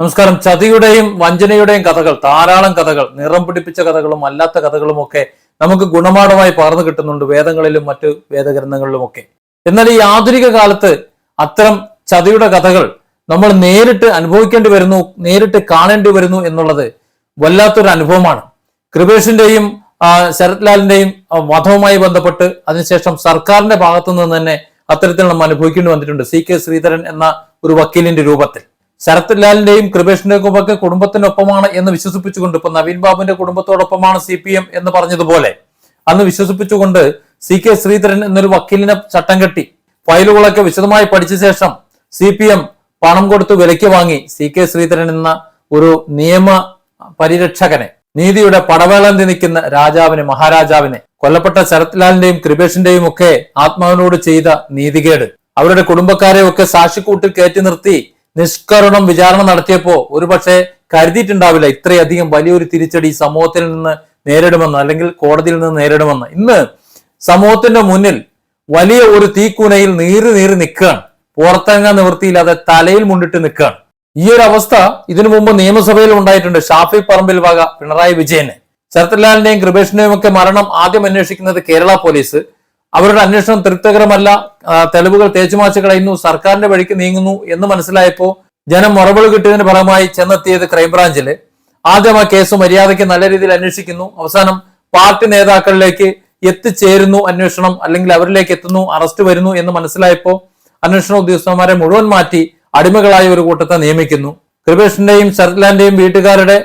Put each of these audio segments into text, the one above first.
നമസ്കാരം. ചതിയുടെയും വഞ്ചനയുടെയും കഥകൾ ധാരാളം കഥകൾ നിറം പിടിപ്പിച്ച കഥകളും അല്ലാത്ത കഥകളും ഒക്കെ നമുക്ക് ഗുണപാഠമായി പകർന്നു കിട്ടുന്നുണ്ട് വേദങ്ങളിലും മറ്റു വേദഗ്രന്ഥങ്ങളിലുമൊക്കെ. എന്നാൽ ഈ ആധുനിക കാലത്ത് അത്തരം ചതിയുടെ കഥകൾ നമ്മൾ നേരിട്ട് അനുഭവിക്കേണ്ടി വരുന്നു നേരിട്ട് കാണേണ്ടി വരുന്നു എന്നുള്ളത് വല്ലാത്തൊരു അനുഭവമാണ്. കൃപേഷിന്റെയും ശരത് ലാലിന്റെയും വധവുമായി ബന്ധപ്പെട്ട് അതിനുശേഷം സർക്കാരിന്റെ ഭാഗത്തു നിന്ന് തന്നെ അത്തരത്തിൽ നമ്മൾ അനുഭവിക്കേണ്ടി വന്നിട്ടുണ്ട്. സി കെ ശ്രീധരൻ എന്ന ഒരു വക്കീലിന്റെ രൂപത്തിൽ. ശരത് ലാലിന്റെയും കൃപേഷിന്റെയും ഒക്കെ കുടുംബത്തിനൊപ്പമാണ് എന്ന് വിശ്വസിപ്പിച്ചുകൊണ്ട് ഇപ്പൊ നവീൻ ബാബുവിന്റെ കുടുംബത്തോടൊപ്പമാണ് സി പി എം എന്ന് പറഞ്ഞതുപോലെ. അന്ന് വിശ്വസിപ്പിച്ചുകൊണ്ട് സി കെ ശ്രീധരൻ എന്നൊരു വക്കീലിനെ ചട്ടം കെട്ടി ഫയലുകളൊക്കെ വിശദമായി പഠിച്ച ശേഷം സി പി എം പണം കൊടുത്ത് വിലയ്ക്ക് വാങ്ങി സി കെ ശ്രീധരൻ എന്ന ഒരു നിയമ പരിരക്ഷകനെ നീതിയുടെ പടവേളന്തി നിൽക്കുന്ന രാജാവിനെ മഹാരാജാവിനെ കൊല്ലപ്പെട്ട ശരത് ലാലിന്റെയും കൃപേഷിന്റെയും ഒക്കെ ആത്മാവിനോട് ചെയ്ത നീതികേട്. അവരുടെ കുടുംബക്കാരെ ഒക്കെ സാക്ഷിക്കൂട്ടിൽ കയറ്റി നിർത്തി നിഷ്കരുണം വിചാരണ നടത്തിയപ്പോ ഒരുപക്ഷെ കരുതിയിട്ടുണ്ടാവില്ല ഇത്രയധികം വലിയൊരു തിരിച്ചടി സമൂഹത്തിൽ നിന്ന് നേരിടുമെന്ന് അല്ലെങ്കിൽ കോടതിയിൽ നിന്ന് നേരിടുമെന്ന്. ഇന്ന് സമൂഹത്തിന്റെ മുന്നിൽ വലിയ ഒരു തീക്കുനയിൽ നീറി നീറി നിൽക്കുകയാണ്. പുറത്തിറങ്ങാൻ നിവൃത്തിയില്ലാതെ തലയിൽ മുണ്ടിട്ട് നിൽക്കുകയാണ്. ഈ ഒരു അവസ്ഥ ഇതിനു മുമ്പ് നിയമസഭയിൽ ഉണ്ടായിട്ടുണ്ട്. ഷാഫി പറമ്പിൽ വക പിണറായി വിജയന്. ശരത്ലാലിന്റെയും കൃപേഷിന്റെയും ഒക്കെ മരണം ആദ്യം അന്വേഷിക്കുന്നത് കേരള പോലീസ്. അവരുടെ അന്വേഷണം തൃപ്തകരമല്ല. തെളിവുകൾ തേച്ചുമാച്ചു കളയുന്നു സർക്കാരിന്റെ വഴിക്ക് നീങ്ങുന്നു എന്ന് മനസ്സിലായപ്പോ ജനം മറുപടി കിട്ടിയതിന് ഫലമായി ചെന്നെത്തിയത് ക്രൈംബ്രാഞ്ചിൽ. ആദ്യം ആ കേസ് മര്യാദയ്ക്ക് നല്ല രീതിയിൽ അന്വേഷിക്കുന്നു. അവസാനം പാർട്ടി നേതാക്കളിലേക്ക് എത്തിച്ചേരുന്നു അന്വേഷണം അല്ലെങ്കിൽ അവരിലേക്ക് എത്തുന്നു അറസ്റ്റ് വരുന്നു എന്ന് മനസ്സിലായപ്പോ അന്വേഷണ ഉദ്യോഗസ്ഥന്മാരെ മുഴുവൻ മാറ്റി അടിമകളായ ഒരു കൂട്ടത്തെ നിയമിക്കുന്നു. കൃപേഷിന്റെയും ശരത്ലാന്റെയും വീട്ടുകാരുടെ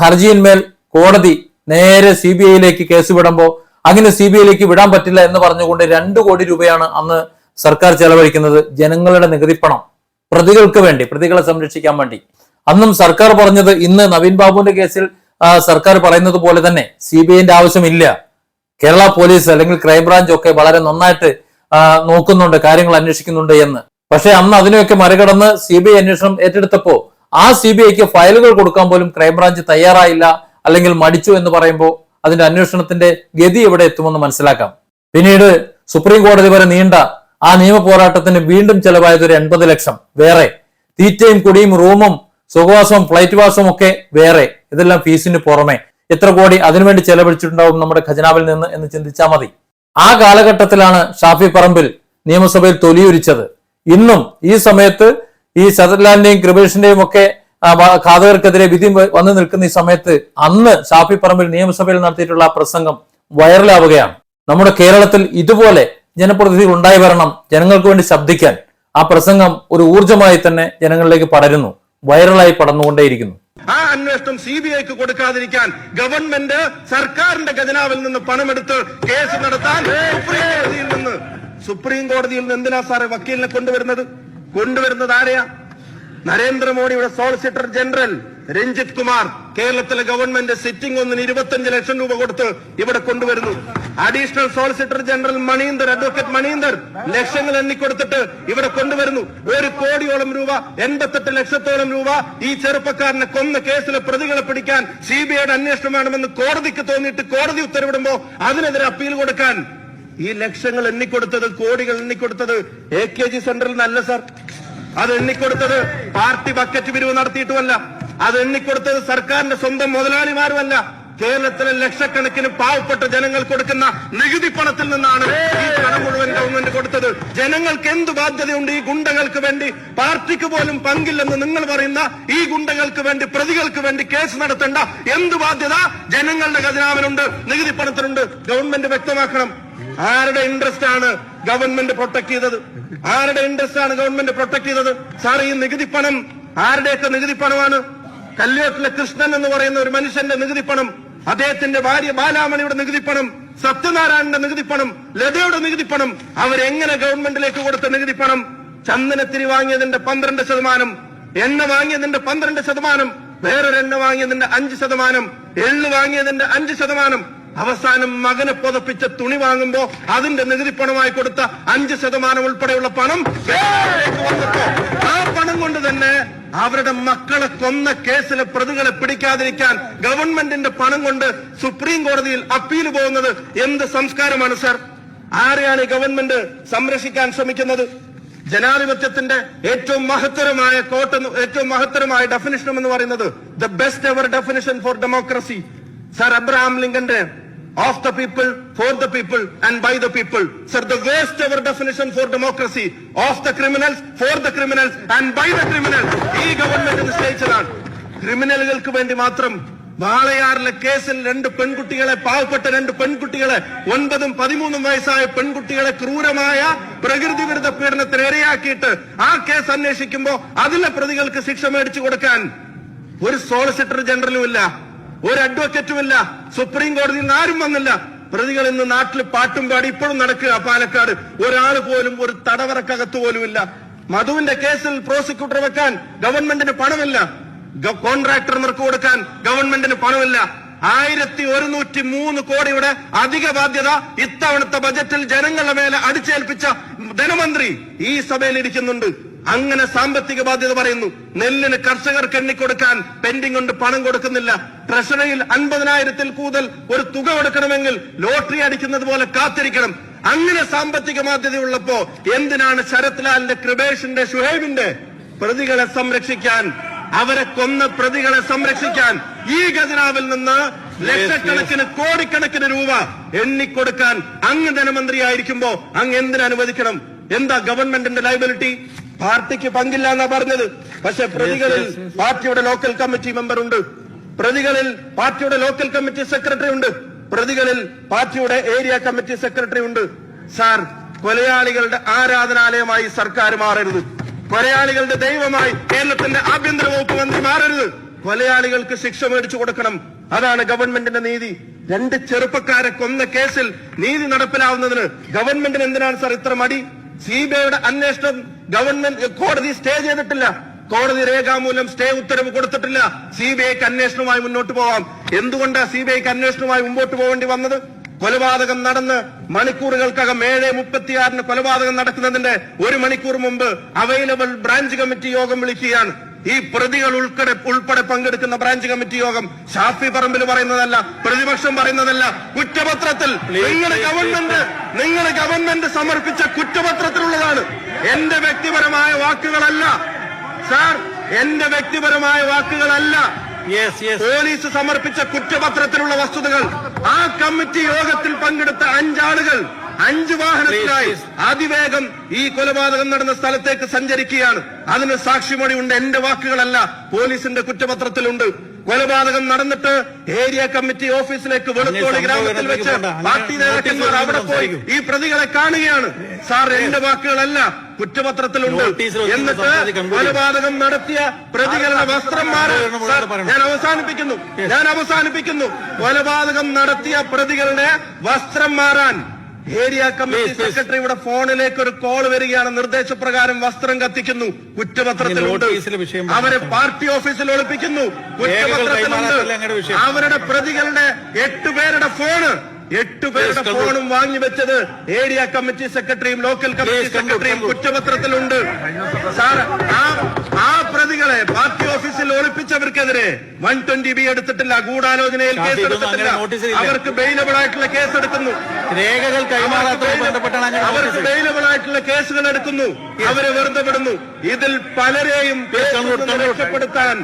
ഹർജിയിന്മേൽ കോടതി നേരെ സി ബി ഐയിലേക്ക് കേസ് വിടുമ്പോൾ അങ്ങനെ സി ബി ഐയിലേക്ക് വിടാൻ പറ്റില്ല എന്ന് പറഞ്ഞുകൊണ്ട് രണ്ടു കോടി രൂപയാണ് അന്ന് സർക്കാർ ചെലവഴിക്കുന്നത്. ജനങ്ങളുടെ നികുതിപ്പണം പ്രതികൾക്ക് വേണ്ടി പ്രതികളെ സംരക്ഷിക്കാൻ വേണ്ടി. അന്നും സർക്കാർ പറഞ്ഞത് ഇന്ന് നവീൻ ബാബുവിന്റെ കേസിൽ സർക്കാർ പറയുന്നത് പോലെ തന്നെ സി ബി ഐന്റെ ആവശ്യമില്ല. കേരള പോലീസ് അല്ലെങ്കിൽ ക്രൈംബ്രാഞ്ച് ഒക്കെ വളരെ നന്നായിട്ട് നോക്കുന്നുണ്ട് കാര്യങ്ങൾ അന്വേഷിക്കുന്നുണ്ട് എന്ന്. പക്ഷെ അന്ന് അതിനെയൊക്കെ മറികടന്ന് സി ബി ഐ അന്വേഷണം ഏറ്റെടുത്തപ്പോ ആ സി ബി ഐക്ക് ഫയലുകൾ കൊടുക്കാൻ പോലും ക്രൈംബ്രാഞ്ച് തയ്യാറായില്ല അല്ലെങ്കിൽ മടിച്ചു എന്ന് പറയുമ്പോൾ അതിന്റെ അന്വേഷണത്തിന്റെ ഗതി എവിടെ എത്തുമെന്ന് മനസ്സിലാക്കാം. പിന്നീട് സുപ്രീം കോടതി വരെ നീണ്ട ആ നിയമ പോരാട്ടത്തിന് വീണ്ടും ചെലവായത് ഒരു എൺപത് ലക്ഷം. വേറെ. തീറ്റയും കുടിയും റൂമും സുഖവാസവും ഫ്ലൈറ്റ് വാസവും ഒക്കെ വേറെ. ഇതെല്ലാം ഫീസിന് പുറമെ. എത്ര കോടി അതിനുവേണ്ടി ചെലവഴിച്ചിട്ടുണ്ടാവും നമ്മുടെ ഖജനാവിൽ നിന്ന് എന്ന് ചിന്തിച്ചാൽ മതി. ആ കാലഘട്ടത്തിലാണ് ഷാഫി പറമ്പിൽ നിയമസഭയിൽ തൊലിയൊരിച്ചത് ഇന്നും ഈ സമയത്ത് ഈ ശരത്ലാലിന്റെയും കൃപേഷിന്റെയും ഒക്കെ ഘാതകർക്കെതിരെ വിധി വന്നു നിൽക്കുന്ന ഈ സമയത്ത് അന്ന് ഷാഫി പറമ്പിൽ നിയമസഭയിൽ നടത്തിയിട്ടുള്ള പ്രസംഗം വൈറലാവുകയാണ്. നമ്മുടെ കേരളത്തിൽ ഇതുപോലെ ജനപ്രതിനിധികൾ ഉണ്ടായി വരണം ജനങ്ങൾക്ക് വേണ്ടി ശബ്ദിക്കാൻ ആ പ്രസംഗം ഒരു ഊർജമായി തന്നെ ജനങ്ങളിലേക്ക് പടരുന്നു വൈറലായി പടർന്നുകൊണ്ടേയിരിക്കുന്നു. ആ അന്വേഷണം സി ബി ഐക്ക് കൊടുക്കാതിരിക്കാൻ ഗവൺമെന്റ് സർക്കാരിന്റെ ഖജനാവിൽ നിന്ന് പണമെടുത്ത് കേസ് നടത്താൻ സുപ്രീം കോടതിയിൽ നിന്ന് സുപ്രീം കോടതിയിൽ നിന്ന് എന്തിനാ സാറേ വക്കീലിനെ കൊണ്ടുവരുന്നത്? കൊണ്ടുവരുന്നത് ആരെയാ? നരേന്ദ്രമോദിയുടെ സോളിസിറ്റർ ജനറൽ രഞ്ജിത് കുമാർ കേരളത്തിലെ ഗവൺമെന്റ് സിറ്റിംഗ് ഒന്നിന് ഇരുപത്തിയഞ്ച് ലക്ഷം രൂപ കൊടുത്ത് ഇവിടെ കൊണ്ടുവരുന്നു. Additional solicitor general Maninder advocate Maninder ലക്ഷങ്ങൾ എണ്ണിക്കൊടുത്തിട്ട് ഇവിടെ കൊണ്ടുവരുന്നു. ഒരു കോടിയോളം രൂപ എൺപത്തെട്ട് ലക്ഷത്തോളം രൂപ ഈ ചെറുപ്പക്കാരനെ കൊന്ന കേസിലെ പ്രതികളെ പിടിക്കാൻ സി ബി ഐയുടെ അന്വേഷണം വേണമെന്ന് കോടതിക്ക് തോന്നിയിട്ട് കോടതി ഉത്തരവിടുമ്പോ അതിനെതിരെ അപ്പീൽ കൊടുക്കാൻ ഈ ലക്ഷങ്ങൾ എണ്ണിക്കൊടുത്തത് കോടികൾ എണ്ണിക്കൊടുത്തത് എ കെ ജി സെന്ററിൽ നിന്നല്ല സാർ. അത് എണ്ണിക്കൊടുത്തത് പാർട്ടി ബക്കറ്റ് പിരിവ് നടത്തിയിട്ടുമല്ല. അത് എണ്ണിക്കൊടുത്തത് സർക്കാരിന്റെ സ്വന്തം മുതലാളിമാരുമല്ല. കേരളത്തിലെ ലക്ഷക്കണക്കിന് പാവപ്പെട്ട ജനങ്ങൾ കൊടുക്കുന്ന നികുതി പണത്തിൽ നിന്നാണ് ഈ പണം മുഴുവൻ ഗവൺമെന്റ് കൊടുത്തത്. ജനങ്ങൾക്ക് എന്ത് ബാധ്യതയുണ്ട് ഈ ഗുണ്ടകൾക്ക് വേണ്ടി? പാർട്ടിക്ക് പോലും പങ്കില്ലെന്ന് നിങ്ങൾ പറയുന്ന ഈ ഗുണ്ടകൾക്ക് വേണ്ടി പ്രതികൾക്ക് വേണ്ടി കേസ് നടത്തേണ്ട എന്ത് ബാധ്യത? ജനങ്ങളുടെ ഖജനാവിനുണ്ട് നികുതി പണത്തിനുണ്ട്. ഗവൺമെന്റ് വ്യക്തമാക്കണം. ആരുടെ ഇൻട്രസ്റ്റ് ആണ് ഗവൺമെന്റ് പ്രൊട്ടക്ട് ചെയ്തത്? ആരുടെ ഇൻട്രസ്റ്റ് ആണ് ഗവൺമെന്റ് പ്രൊട്ടക്ട് ചെയ്തത്? സാർ ഈ നികുതി പണം ആരുടെയൊക്കെ നികുതി പണമാണ്? കല്യോട്ടിലെ കൃഷ്ണൻ എന്ന് പറയുന്ന ഒരു മനുഷ്യന്റെ നികുതി പണം അദ്ദേഹത്തിന്റെ ഭാര്യ ബാലാമണിയുടെ നികുതി പണം സത്യനാരായണന്റെ നികുതി പണം ലതയുടെ നികുതി പണം അവരെങ്ങനെ ഗവൺമെന്റിലേക്ക് കൊടുത്ത നികുതി പണം? ചന്ദനത്തിരി വാങ്ങിയതിന്റെ പന്ത്രണ്ട് ശതമാനം എണ്ണ വാങ്ങിയതിന്റെ പന്ത്രണ്ട് ശതമാനം വേറൊരെണ്ണ വാങ്ങിയതിന്റെ അഞ്ച് ശതമാനം എള്ളു വാങ്ങിയതിന്റെ അഞ്ച് ശതമാനം അവസാനം മകനെ പുതപ്പിച്ച തുണി വാങ്ങുമ്പോ അതിന്റെ നികുതി പണമായി കൊടുത്ത അഞ്ച് ശതമാനം ഉൾപ്പെടെയുള്ള പണം ആ പണം കൊണ്ട് തന്നെ അവരുടെ മക്കളെ കൊന്ന കേസിലെ പ്രതികളെ പിടിക്കാതിരിക്കാൻ ഗവൺമെന്റിന്റെ പണം കൊണ്ട് സുപ്രീം കോടതിയിൽ അപ്പീൽ പോകുന്നത് എന്ത് സംസ്കാരമാണ് സർ? ആരെയാണ് ഈ ഗവൺമെന്റ് സംരക്ഷിക്കാൻ ശ്രമിക്കുന്നത്? ജനാധിപത്യത്തിന്റെ ഏറ്റവും മഹത്തരമായ കോട്ട ഏറ്റവും മഹത്തരമായ ഡെഫിനിഷൻ എന്ന് പറയുന്നത് the best ever definition for democracy sir Abraham ലിങ്കന്റെ of the people for the people and by the people sir the worst ever definition for democracy of the criminals for the criminals and by the criminals ഈ government നിശ്ചയിച്ചതാണ്. ക്രിമിനലുകൾക്ക് വേണ്ടി മാത്രം വാളയാറിലെ കേസിൽ രണ്ട് പെൺകുട്ടികളെ പാവപ്പെട്ട രണ്ട് പെൺകുട്ടികളെ ഒൻപതും പതിമൂന്നും വയസ്സായ പെൺകുട്ടികളെ ക്രൂരമായ പ്രകൃതി വിരുദ്ധ പീഡനത്തിന് ഇരയാക്കിയിട്ട് ആ കേസ് അന്വേഷിക്കുമ്പോൾ അതിലെ പ്രതികൾക്ക് ശിക്ഷ മേടിച്ചു കൊടുക്കാൻ ഒരു സോളിസിറ്റർ ജനറലും ഇല്ല. ഒരു അഡ്വക്കറ്റുമില്ല സുപ്രീം കോടതിയിൽ നിന്ന് ആരും വന്നില്ല. പ്രതികൾ ഇന്ന് നാട്ടിൽ പാട്ടും പാടി ഇപ്പോഴും നടക്കുക പാലക്കാട്. ഒരാൾ പോലും ഒരു തടവറക്കകത്ത് പോലുമില്ല. മധുവിന്റെ കേസിൽ പ്രോസിക്യൂട്ടർ വെക്കാൻ ഗവൺമെന്റിന് പണമില്ല. കോൺട്രാക്ടർമാർക്ക് കൊടുക്കാൻ ഗവൺമെന്റിന് പണമില്ല. ആയിരത്തി ഒരുന്നൂറ്റി മൂന്ന് കോടിയുടെ അധിക ബാധ്യത ഇത്തവണത്തെ ബജറ്റിൽ ജനങ്ങളുടെ മേലെ അടിച്ചേൽപ്പിച്ച ധനമന്ത്രി ഈ സഭയിൽ ഇരിക്കുന്നുണ്ട്. അങ്ങനെ സാമ്പത്തിക ബാധ്യത പറയുന്നു. നെല്ലിന് കർഷകർക്ക് എണ്ണിക്കൊടുക്കാൻ പെൻഡിംഗ് കൊണ്ട് പണം കൊടുക്കുന്നില്ല. ട്രഷറിയിൽ അൻപതിനായിരത്തിൽ കൂടുതൽ ഒരു തുക കൊടുക്കണമെങ്കിൽ ലോട്ടറി അടിക്കുന്നത് പോലെ കാത്തിരിക്കണം. അങ്ങനെ സാമ്പത്തിക ബാധ്യതയുള്ളപ്പോ എന്തിനാണ് ശരത് ലാലിന്റെ കൃപേഷിന്റെ ഷുഹൈബിന്റെ പ്രതികളെ സംരക്ഷിക്കാൻ? അവരെ കൊന്ന പ്രതികളെ സംരക്ഷിക്കാൻ. ഈ ഖജനാവിൽ നിന്ന് ലക്ഷക്കണക്കിന് കോടിക്കണക്കിന് രൂപ എണ്ണിക്കൊടുക്കാൻ അങ്ങ് ധനമന്ത്രിയായിരിക്കുമ്പോ അങ്ങ് എന്തിനനുവദിക്കണം എന്താ ഗവൺമെന്റിന്റെ ലൈബിലിറ്റി പാർട്ടിക്ക് പങ്കില്ല എന്നാ പറഞ്ഞത്. പക്ഷെ പ്രതികളിൽ പാർട്ടിയുടെ ലോക്കൽ കമ്മിറ്റി മെമ്പർ ഉണ്ട്. പ്രതികളിൽ പാർട്ടിയുടെ ലോക്കൽ കമ്മിറ്റി സെക്രട്ടറി ഉണ്ട്. പ്രതികളിൽ പാർട്ടിയുടെ ഏരിയ കമ്മിറ്റി സെക്രട്ടറി ഉണ്ട്. സാർ കൊലയാളികളുടെ ആരാധനാലയമായി സർക്കാർ മാറരുത്. കൊലയാളികളുടെ ദൈവമായി കേരളത്തിന്റെ ആഭ്യന്തര വകുപ്പ് മന്ത്രി മാറരുത്. കൊലയാളികൾക്ക് ശിക്ഷ മേടിച്ചു കൊടുക്കണം. അതാണ് ഗവൺമെന്റിന്റെ നീതി. രണ്ട് ചെറുപ്പക്കാരെ കൊന്ന കേസിൽ നീതി നടപ്പിലാവുന്നതിന് ഗവൺമെന്റിന് എന്തിനാണ് സാർ ഇത്ര മടി? സി ബി ഐയുടെ അന്വേഷണം ഗവൺമെന്റ് കോടതി സ്റ്റേ ചെയ്തിട്ടില്ല. കോടതി രേഖാമൂലം സ്റ്റേ ഉത്തരവ് കൊടുത്തിട്ടില്ല. സി ബി ഐക്ക് അന്വേഷണവുമായി മുന്നോട്ട് പോവാം. എന്തുകൊണ്ടാണ് സി ബി ഐക്ക് അന്വേഷണവുമായി മുമ്പോട്ട് പോകേണ്ടി വന്നത്? കൊലപാതകം നടന്ന് മണിക്കൂറുകൾക്കകം ഏഴ് മുപ്പത്തിയാറിന് കൊലപാതകം നടക്കുന്നതിന്റെ ഒരു മണിക്കൂർ മുമ്പ് അവൈലബിൾ ബ്രാഞ്ച് കമ്മിറ്റി യോഗം വിളിക്കുകയാണ്. ഈ പ്രതികൾ ഉൾപ്പെടെ ഉൾപ്പെടെ പങ്കെടുക്കുന്ന ബ്രാഞ്ച് കമ്മിറ്റി യോഗം ഷാഫി പറമ്പിൽ പറയുന്നതല്ല പ്രതിപക്ഷം പറയുന്നതല്ല. കുറ്റപത്രത്തിൽ നിങ്ങൾ ഗവൺമെന്റ് നിങ്ങളുടെ ഗവൺമെന്റ് സമർപ്പിച്ച കുറ്റപത്രത്തിലുള്ളതാണ്. എന്റെ വ്യക്തിപരമായ വാക്കുകളല്ല. സാർ എന്റെ വ്യക്തിപരമായ വാക്കുകളല്ല. പോലീസ് സമർപ്പിച്ച കുറ്റപത്രത്തിലുള്ള വസ്തുതകൾ. ആ കമ്മിറ്റി യോഗത്തിൽ പങ്കെടുത്ത അഞ്ചാളുകൾ അഞ്ച് വാഹനത്തിലായി അതിവേഗം ഈ കൊലപാതകം നടന്ന സ്ഥലത്തേക്ക് സഞ്ചരിക്കുകയാണ്. അതിന് സാക്ഷിമൊഴിയുണ്ട്. എന്റെ വാക്കുകളല്ല. പോലീസിന്റെ കുറ്റപത്രത്തിലുണ്ട്. കൊലപാതകം നടന്നിട്ട് ഏരിയ കമ്മിറ്റി ഓഫീസിലേക്ക് വെളുത്തോളി ഗ്രാമത്തിൽ വെച്ച്. പാർട്ടി നേതാക്കന്മാർ അവിടെ പോയി. ഈ പ്രതികളെ കാണുകയാണ് സാർ എന്റെ വാക്കുകളല്ല കുറ്റപത്രത്തിലുണ്ട് ഉണ്ട് എന്നിട്ട്. കൊലപാതകം നടത്തിയ പ്രതികളുടെ വസ്ത്രം മാറി. ഞാൻ അവസാനിപ്പിക്കുന്നു ഞാൻ അവസാനിപ്പിക്കുന്നു കൊലപാതകം നടത്തിയ പ്രതികളുടെ വസ്ത്രം മാറാൻ ഏരിയ കമ്മിറ്റി സെക്രട്ടറി ഇവിടെ സെക്രട്ടറിയുടെ ഫോണിലേക്ക് ഒരു കോൾ വരികയാണ്. നിർദ്ദേശപ്രകാരം വസ്ത്രം കത്തിക്കുന്നു. കുറ്റപത്രത്തിലുണ്ട്. അവരെ പാർട്ടി ഓഫീസിൽ ഒളിപ്പിക്കുന്നു. കുറ്റപത്രത്തിലുണ്ട്. അവരുടെ പ്രതികളുടെ എട്ട് പേരുടെ ഫോണ് എട്ട് പേരുടെ ഫോണും വാങ്ങി വെച്ചത് ഏരിയ കമ്മിറ്റി സെക്രട്ടറിയും ലോക്കൽ കമ്മിറ്റി സെക്രട്ടറിയും കുറ്റപത്രത്തിലുണ്ട്. സാർ ആ പ്രതികളെ പാർട്ടി ഓഫീസിൽ ഒളിപ്പിച്ചവർക്കെതിരെ വൺ ട്വന്റി ബി എടുത്തിട്ടില്ല ഗൂഢാലോചനയിൽ കേസെടുത്തിട്ടില്ല. അവർക്ക് ബെയിലബിൾ ആയിട്ടുള്ള കേസ് എടുക്കുന്നു രേഖകൾ അവർക്ക് ബെയിലബിൾ ആയിട്ടുള്ള കേസുകൾ എടുക്കുന്നു. അവരെ വെറുതെ വിടുന്നു. ഇതിൽ പലരെയും രക്ഷപ്പെടുത്താൻ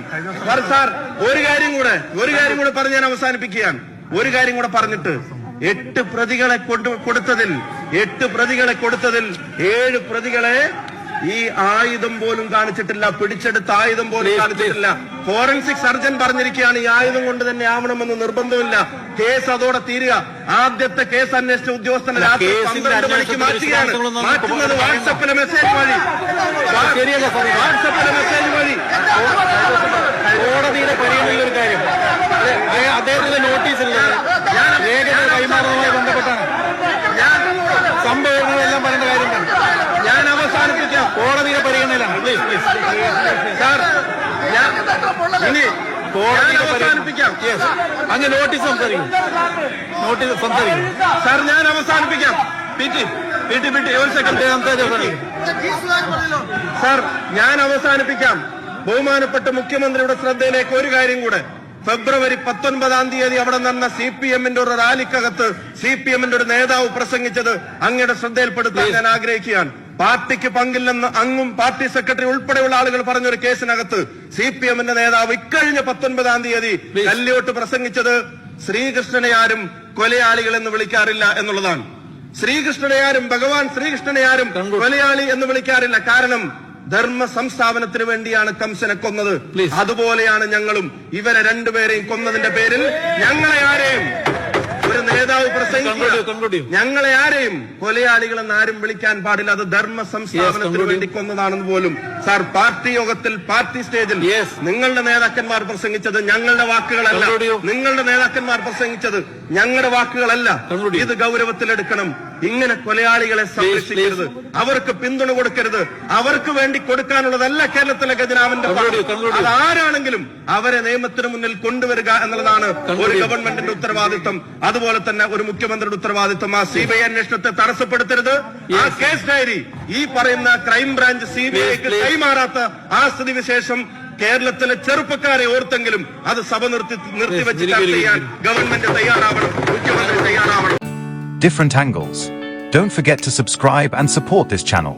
സാർ ഒരു കാര്യം കൂടെ ഒരു കാര്യം കൂടെ പറഞ്ഞ് ഞാൻ അവസാനിപ്പിക്കുകയാണ്. ഒരു കാര്യം കൂടെ പറഞ്ഞിട്ട് എട്ട് പ്രതികളെ കൊണ്ട് കൊടുത്തതിൽ എട്ട് പ്രതികളെ കൊടുത്തതിൽ ഏഴ് പ്രതികളെ ഈ ആയുധം പോലും കാണിച്ചിട്ടില്ല പിടിച്ചെടുത്ത ആയുധം പോലും കാണിച്ചിട്ടില്ല. ഫോറൻസിക് സർജൻ പറഞ്ഞിരിക്കുകയാണ് ഈ ആയുധം കൊണ്ട് തന്നെ ആവണമെന്ന് നിർബന്ധമില്ല. കേസ് അതോടെ തീരുക. ആദ്യത്തെ കേസ് അന്വേഷിച്ച ഉദ്യോഗസ്ഥനെ രാത്രി പന്ത്രണ്ട് മണിക്ക് മാറ്റുകയാണ്. മാറ്റുന്നത് വാട്സപ്പിലെ മെസ്സേജ് വഴി. വാട്സപ്പിലെ മെസ്സേജ് വഴി. കോടതിയുടെ പരിഗണനയിലൊരു കാര്യം അയ- അദ്ദേഹത്തിന്റെ നോട്ടീസിൽ രേഖകൾ കൈമാറുന്നതുമായി ബന്ധപ്പെട്ടാണ് ഞാൻ സംഭവങ്ങളെല്ലാം പറയേണ്ട കാര്യം തന്നെ ഞാൻ അവസാനിപ്പിക്കാം കോടതിയുടെ പരിഗണനയിലാണ് പ്ലീസ് പ്ലീസ് സാർ ഞാൻ ഇനി കോടതിയുടെ അവസാനിപ്പിക്കാം. അങ്ങ് നോട്ടീസ് സംസാരിക്കും. നോട്ടീസ് സംസാരിക്കും. സാർ ഞാൻ അവസാനിപ്പിക്കാം. പിറ്റി പിറ്റി പിറ്റി ഒരു സെക്കൻഡ് സംസാരിക്കും സാർ ഞാൻ അവസാനിപ്പിക്കാം. ബഹുമാനപ്പെട്ട മുഖ്യമന്ത്രിയുടെ ശ്രദ്ധയിലേക്ക് ഒരു കാര്യം കൂടെ. ഫെബ്രുവരി പത്തൊൻപതാം തീയതി അവിടെ നടന്ന സി പി എമ്മിന്റെ ഒരു റാലിക്കകത്ത് സി പി എമ്മിന്റെ ഒരു നേതാവ് പ്രസംഗിച്ചത് അങ്ങയുടെ ശ്രദ്ധയിൽപ്പെടുത്താൻ ഞാൻ ആഗ്രഹിക്കുകയാണ്. പാർട്ടിക്ക് പങ്കില്ലെന്ന് അങ്ങും പാർട്ടി സെക്രട്ടറി ഉൾപ്പെടെയുള്ള ആളുകൾ പറഞ്ഞൊരു കേസിനകത്ത് സി പി എമ്മിന്റെ നേതാവ് ഇക്കഴിഞ്ഞ പത്തൊൻപതാം തീയതി കല്ലിയോട്ട് പ്രസംഗിച്ചത് ശ്രീകൃഷ്ണനെ ആരും കൊലയാളികൾ എന്ന് വിളിക്കാറില്ല എന്നുള്ളതാണ്. ശ്രീകൃഷ്ണനെ ആരും ഭഗവാൻ ശ്രീകൃഷ്ണനെ ആരും കൊലയാളി എന്ന് വിളിക്കാറില്ല. കാരണം ധർമ്മ സംസ്ഥാപനത്തിന് വേണ്ടിയാണ് കംസനെ കൊന്നത്. അതുപോലെയാണ് ഞങ്ങളും ഇവരെ രണ്ടുപേരെയും കൊന്നതിന്റെ പേരിൽ ഞങ്ങളെ ആരെയും ഒരു നേതാവ് പ്രസംഗിക്കുക. ഞങ്ങളെ ആരെയും കൊലയാളികളെന്ന് ആരും വിളിക്കാൻ പാടില്ല. അത് ധർമ്മ സംസ്ഥാപനത്തിന് വേണ്ടി കൊന്നതാണെന്ന് പോലും. സാർ പാർട്ടി യോഗത്തിൽ പാർട്ടി സ്റ്റേജിൽ. നിങ്ങളുടെ നേതാക്കന്മാർ പ്രസംഗിച്ചത് ഞങ്ങളുടെ വാക്കുകളല്ല. നിങ്ങളുടെ നേതാക്കന്മാർ പ്രസംഗിച്ചത് ഞങ്ങളുടെ വാക്കുകളല്ല. ഇത് ഗൗരവത്തിലെടുക്കണം ഇങ്ങനെ കൊലയാളികളെ സംരക്ഷിക്കരുത്. അവർക്ക് പിന്തുണ കൊടുക്കരുത്. അവർക്ക് വേണ്ടി കൊടുക്കാനുള്ളതല്ല കേരളത്തിലെ ഖജനാവിന്റെ ആരാണെങ്കിലും അവരെ നിയമത്തിന് മുന്നിൽ കൊണ്ടുവരിക എന്നുള്ളതാണ് ഒരു ഗവൺമെന്റിന്റെ ഉത്തരവാദിത്വം. അതുപോലെ തന്നെ ഒരു മുഖ്യമന്ത്രിയുടെ ഉത്തരവാദിത്വം. ആ സി ബി ഐ അന്വേഷണത്തെ തടസ്സപ്പെടുത്തരുത്. ആ കേസ് ഡയറി ഈ പറയുന്ന ക്രൈംബ്രാഞ്ച് സി ബി ഐക്ക്. കൈമാറാത്ത ആ സ്ഥിതിവിശേഷം കേരളത്തിലെ ചെറുപ്പക്കാരെ ഓർത്തെങ്കിലും അത് സഭ നിർത്തി നിർത്തിവെച്ച് ചർച്ച ചെയ്യാൻ ഗവൺമെന്റ് തയ്യാറാവണം മുഖ്യമന്ത്രി തയ്യാറാവണം different angles. Don't forget to subscribe and support this channel.